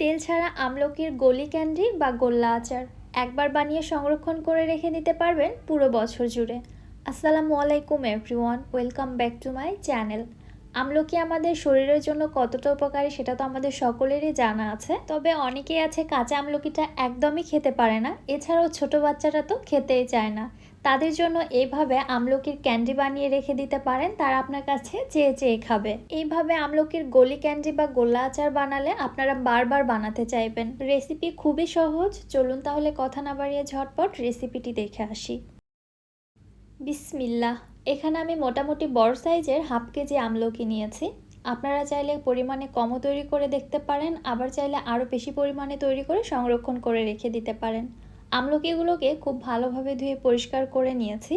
তেল ছাড়া আমলকির গলি ক্যান্ডি বা গোল্লা আচার। একবার বানিয়ে সংরক্ষণ করে রেখে দিতে পারবেন পুরো বছর জুড়ে। আসসালামু আলাইকুম, everyone. Welcome back to my channel. আমলকি আমাদের শরীরের জন্য কতটা উপকারী সেটা তো আমাদের সকলেরই জানা আছে। তবে অনেকেই আছে কাঁচা আমলকিটা একদমই খেতে পারে না। এছাড়াও ছোট বাচ্চারা তো খেতেই চায় না। তাদের জন্য এইভাবে আমলকির ক্যান্ডি বানিয়ে রেখে দিতে পারেন। তারা আপনার কাছে চেয়ে চেয়ে খাবে। এইভাবে আমলকির গলি ক্যান্ডি বা গোল্লা আচার বানালে আপনারা বারবার বানাতে চাইবেন। রেসিপি খুবই সহজ। চলুন তাহলে কথা না বাড়িয়ে ঝটপট রেসিপিটি দেখে আসি। বিসমিল্লাহ। এখানে আমি মোটামুটি বড় সাইজের হাফ কেজি আমলকি নিয়েছি। আপনারা চাইলে পরিমাণে কমও তৈরি করে দেখতে পারেন, আবার চাইলে আরও বেশি পরিমাণে তৈরি করে সংরক্ষণ করে রেখে দিতে পারেন। আমলকিগুলোকে খুব ভালোভাবে ধুয়ে পরিষ্কার করে নিয়েছি।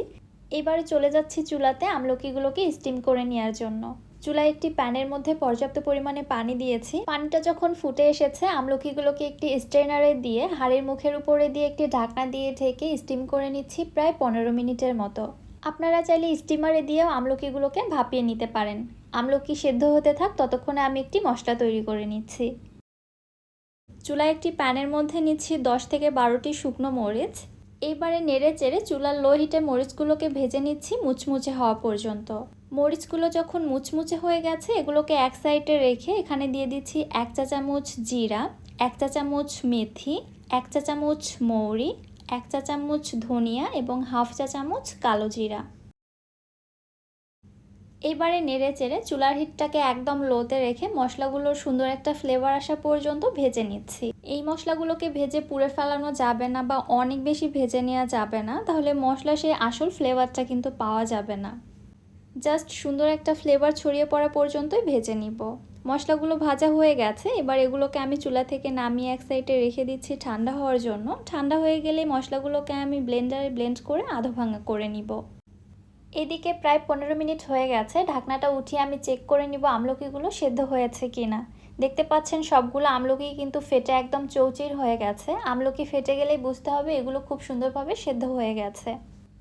এবারে চলে যাচ্ছি চুলাতে আমলকিগুলোকে স্টিম করে নেওয়ার জন্য। চুলায় একটি প্যানের মধ্যে পর্যাপ্ত পরিমাণে পানি দিয়েছি। পানিটা যখন ফুটে এসেছে, আমলকিগুলোকে একটি স্ট্রেনারে দিয়ে, হাড়ের মুখের উপরে দিয়ে একটি ঢাকনা দিয়ে ঢেকে স্টিম করে নিচ্ছি প্রায় পনেরো মিনিটের মতো। আপনারা চাইলে স্টিমারে দিয়েও আমলকিগুলোকে ভাপিয়ে নিতে পারেন। আমলকি সেদ্ধ হতে থাক, ততক্ষণে আমি একটি মশলা তৈরি করে নিচ্ছি। চুলায় একটি প্যানের মধ্যে নিচ্ছি দশ থেকে বারোটি শুকনো মরিচ। এইবারে নেড়ে চেড়ে চুলার লো হিটে মরিচগুলোকে ভেজে নিচ্ছি মুচমুচে হওয়া পর্যন্ত। মরিচগুলো যখন মুচমুচে হয়ে গেছে, এগুলোকে এক সাইডে রেখে এখানে দিয়ে দিচ্ছি এক চা চামচ জিরা, এক চা চামচ মেথি, এক চা চামচ মৌরি, এক চা চামচ ধনিয়া এবং হাফ চা চামচ কালো জিরা। এবারে নেড়ে চেড়ে চুলার হিটটাকে একদম লোতে রেখে মশলাগুলোর সুন্দর একটা ফ্লেভার আসা পর্যন্ত ভেজে নিচ্ছি। এই মশলাগুলোকে ভেজে পুড়ে ফেলানো যাবে না বা অনেক বেশি ভেজে নেওয়া যাবে না, তাহলে মশলা সেই আসল ফ্লেভারটা কিন্তু পাওয়া যাবে না। জাস্ট সুন্দর একটা ফ্লেভার ছড়িয়ে পড়া পর্যন্তই ভেজে নিব। মশলাগুলো ভাজা হয়ে গেছে, এবার এগুলোকে আমি চুলা থেকে নামিয়ে এক সাইডে রেখে দিচ্ছি ঠান্ডা হওয়ার জন্য। ঠান্ডা হয়ে গেলে মশলাগুলোকে আমি ব্লেন্ডারে ব্লেন্ড করে আধো ভাঙা করে নিব। এদিকে প্রায় পনেরো মিনিট হয়ে গেছে। ঢাকনাটা উঠিয়ে আমি চেক করে নিব আমলকিগুলো সেদ্ধ হয়েছে কি না দেখতে পাচ্ছেন সবগুলো আমলকি কিন্তু ফেটে একদম চৌচির হয়ে গেছে। আমলকি ফেটে গেলেই বুঝতে হবে এগুলো খুব সুন্দরভাবে সেদ্ধ হয়ে গেছে।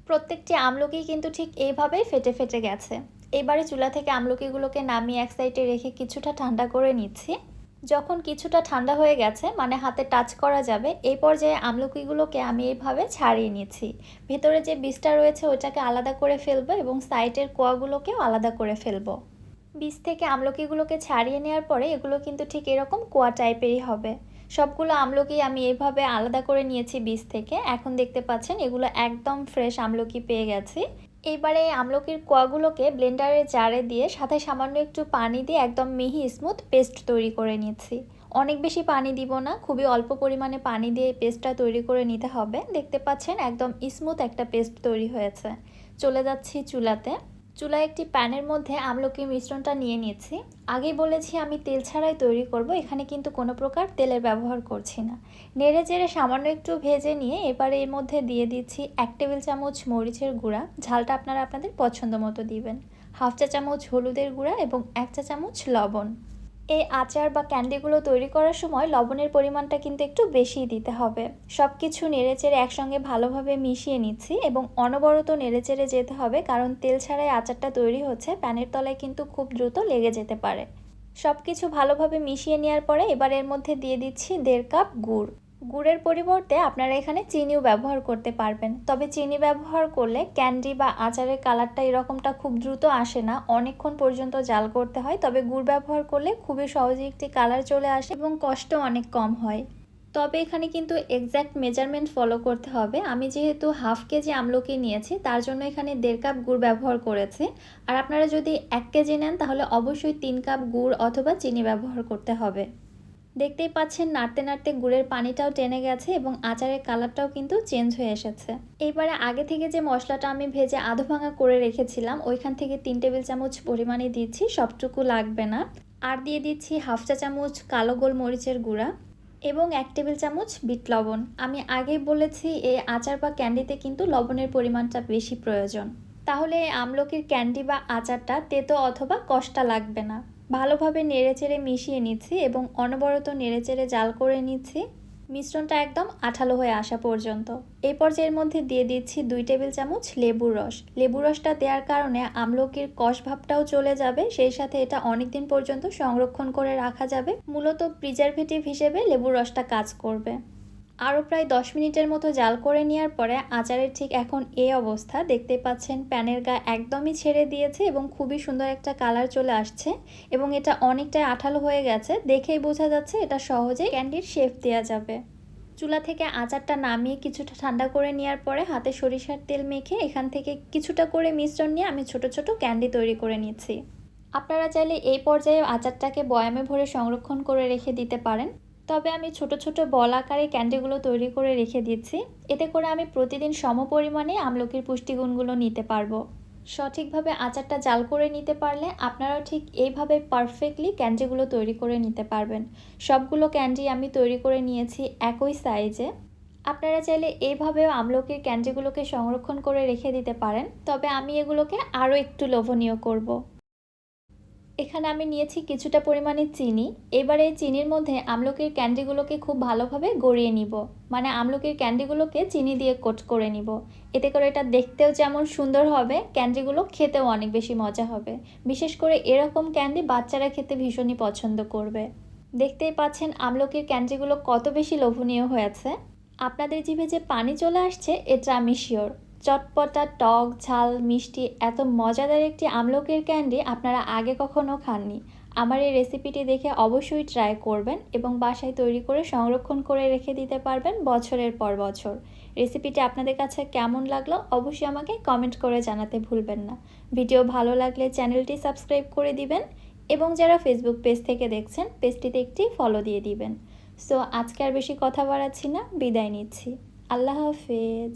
প্রত্যেকটি আমলকি কিন্তু ঠিক এইভাবেই ফেটে ফেটে গেছে। এবারে চুলা থেকে আমলকিগুলোকে নামিয়ে এক সাইডে রেখে কিছুটা ঠান্ডা করে নিচ্ছি। যখন কিছুটা ঠান্ডা হয়ে গেছে মানে হাতে টাচ করা যাবে, এই পর্যায়ে আমলকিগুলোকে আমি এইভাবে ছাড়িয়ে নিচ্ছি। ভেতরে যে বীজটা রয়েছে, ওটাকে আলাদা করে ফেলব এবং সাইডের কোয়াগুলোকেও আলাদা করে ফেলব। বীজ থেকে আমলকিগুলোকে ছাড়িয়ে নেওয়ার পরে, এগুলো কিন্তু ঠিক এরকম কোয়া টাইপেরই হবে। সবগুলো আমলকি আমি এইভাবে আলাদা করে নিয়েছি বীজ থেকে। এখন দেখতে পাচ্ছেন, এগুলো একদম ফ্রেশ আমলকি পেয়ে গেছি। এইবারে আমলকির কোয়াগুলোকে ব্লেন্ডারের জারে দিয়ে সাথে সামান্য একটু পানি দিয়ে একদম মিহি স্মুথ পেস্ট তৈরি করে নিচ্ছি। অনেক বেশি পানি দিব না, খুবই অল্প পরিমাণে পানি দিয়ে পেস্টটা তৈরি করে নিতে হবে। দেখতে পাচ্ছেন একদম স্মুথ একটা পেস্ট তৈরি হয়েছে। চলে যাচ্ছি চুলাতে। চুলায় একটি প্যানের মধ্যে আমলকির মিশ্রণটা নিয়ে নিয়েছি। আগেই বলেছি আমি তেল ছাড়াই তৈরি করব, এখানে কিন্তু কোনো প্রকার তেলের ব্যবহার করছি না। নেড়ে চেড়ে সামান্য একটু ভেজে নিয়ে এবারে এর মধ্যে দিয়ে দিচ্ছি এক টেবিল চামচ মরিচের গুঁড়া। ঝালটা আপনারা আপনাদের পছন্দ মতো দিবেন। হাফ চা চামচ হলুদের গুঁড়া এবং এক চা চামচ লবণ। এই আচার বা ক্যান্ডিগুলো তৈরি করার সময় লবণের পরিমাণটা কিন্তু একটু বেশি দিতে হবে। সব কিছু নেড়েচেড়ে একসঙ্গে ভালোভাবে মিশিয়ে নিচ্ছি এবং অনবরত নেড়েচেড়ে যেতে হবে কারণ তেল ছাড়াই আচারটা তৈরি হচ্ছে, প্যানের তলায় কিন্তু খুব দ্রুত লেগে যেতে পারে। সব কিছু ভালোভাবে মিশিয়ে নেওয়ার পরে এবার এর মধ্যে দিয়ে দিচ্ছি দেড় কাপ গুড়। গুড়ের পরিবর্তে আপনারা এখানে চিনিও ব্যবহার করতে পারবেন। তবে চিনি ব্যবহার করলে ক্যান্ডি বা আচারের কালারটা এরকমটা খুব দ্রুত আসে না। অনেকক্ষণ পর্যন্ত জাল করতে হয়, তবে গুড় ব্যবহার করলে খুবই সহজে একটি কালার চলে আসে এবং কষ্ট অনেক কম হয়। তবে এখানে কিন্তু এক্স্যাক্ট মেজারমেন্ট ফলো করতে হবে। আমি যেহেতু হাফ কেজি আমলকি নিয়েছি, তার জন্য এখানে দেড় কাপ গুড় ব্যবহার করেছি। আর আপনারা যদি এক কেজি নেন, তাহলে অবশ্যই তিন কাপ গুড় অথবা চিনি ব্যবহার করতে হবে। দেখতেই পাচ্ছেন নাড়তে নাড়তে গুড়ের পানিটাও টেনে গেছে এবং আচারের কালারটাও কিন্তু চেঞ্জ হয়ে এসেছে। এইবারে আগে থেকে যে মশলাটা আমি ভেজে আধো ভাঙা করে রেখেছিলাম, ওইখান থেকে তিন টেবিল চামচ পরিমাণে দিচ্ছি, সবটুকু লাগবে না। আর দিয়ে দিচ্ছি হাফ চা চামচ কালো গোল মরিচের গুঁড়া এবং এক টেবিল চামচ বিট লবণ। আমি আগেই বলেছি, এই আচার বা ক্যান্ডিতে কিন্তু লবণের পরিমাণটা বেশি প্রয়োজন। তাহলে আমলকির ক্যান্ডি বা আচারটা তেতো অথবা কষ্টা লাগবে না। ভালোভাবে নেড়েচেড়ে মিশিয়ে নিচ্ছি এবং অনবরত নেড়েচেড়ে জাল করে নিচ্ছি। মিশ্রণটা একদম আঠালো হয়ে আসা পর্যন্ত। এই পর্যায়ের মধ্যে দিয়ে দিচ্ছি দুই টেবিল চামচ লেবুর রস। লেবুর রসটা দেওয়ার কারণে আমলকির কষ ভাবটাও চলে যাবে, সেই সাথে এটা অনেক দিন পর্যন্ত সংরক্ষণ করে রাখা যাবে। মূলত প্রিজারভেটিভ হিসেবে লেবুর রসটা কাজ করবে। আরও প্রায় দশ মিনিটের মতো জাল করে নেওয়ার পরে আচারের ঠিক এখন এই অবস্থা। দেখতে পাচ্ছেন প্যানের গা একদমই ছেড়ে দিয়েছে এবং খুবই সুন্দর একটা কালার চলে আসছে এবং এটা অনেকটাই আঠালো হয়ে গেছে। দেখেই বোঝা যাচ্ছে এটা সহজেই ক্যান্ডির শেপ দেওয়া যাবে। চুলা থেকে আচারটা নামিয়ে কিছুটা ঠান্ডা করে নেওয়ার পরে হাতে সরিষার তেল মেখে এখান থেকে কিছুটা করে মিশ্রণ নিয়ে আমি ছোট ছোট ক্যান্ডি তৈরি করে নিচ্ছি। আপনারা চাইলে এই পর্যায়ে আচারটাকে বয়ামে ভরে সংরক্ষণ করে রেখে দিতে পারেন। তবে আমি ছোট ছোট বল আকারে ক্যান্ডিগুলো তৈরি করে রেখে দিচ্ছি। এতে করে আমি প্রতিদিন সম পরিমাণে আমলকির পুষ্টিগুণগুলো নিতে পারব। সঠিকভাবে আচারটা জাল করে নিতে পারলে আপনারাও ঠিক এইভাবে পারফেক্টলি ক্যান্ডিগুলো তৈরি করে নিতে পারবেন। সবগুলো ক্যান্ডি আমি তৈরি করে নিয়েছি একই সাইজে। আপনারা চাইলে এইভাবেও আমলকির ক্যান্ডিগুলোকে সংরক্ষণ করে রেখে দিতে পারেন, তবে আমি এগুলোকে আরও একটু লোভনীয় করব। এখানে আমি নিয়েছি কিছুটা পরিমাণে চিনি। এবার চিনির মধ্যে আমলকির ক্যান্ডিগুলোকে খুব ভালোভাবে গড়িয়ে নিব। মানে আমলকির ক্যান্ডিগুলোকে চিনি দিয়ে কোট করে নিব। এতে করে এটা দেখতেও যেমন সুন্দর হবে, ক্যান্ডিগুলো খেতেও অনেক বেশি মজা হবে। বিশেষ করে এরকম ক্যান্ডি বাচ্চারা খেতে ভীষণই পছন্দ করবে। দেখতেই পাচ্ছেন আমলকির ক্যান্ডিগুলো কত বেশি লোভনীয় হয়েছে। আপনাদের জিভে যে পানি চলে আসছে, এটা আমি শিওর চটপটা, টক, ঝাল, মিষ্টি, এত মজাদার একটি আমলকির ক্যান্ডি আপনারা আগে কখনো খাননি। আমার এই রেসিপিটি দেখে অবশ্যই ট্রাই করবেন এবং বাসায় তৈরি করে সংরক্ষণ করে রেখে দিতে পারবেন বছরের পর বছর। রেসিপিটি আপনাদের কাছে কেমন লাগল অবশ্যই আমাকে কমেন্ট করে জানাতে ভুলবেন না। ভিডিও ভালো লাগলে চ্যানেলটি সাবস্ক্রাইব করে দিবেন এবং যারা ফেসবুক পেজ থেকে দেখছেন পেজটিতে একটি ফলো দিয়ে দিবেন। সো আজকে আর বেশি কথা বাড়াচ্ছি না, বিদায় নিচ্ছি। আল্লাহ হাফেজ।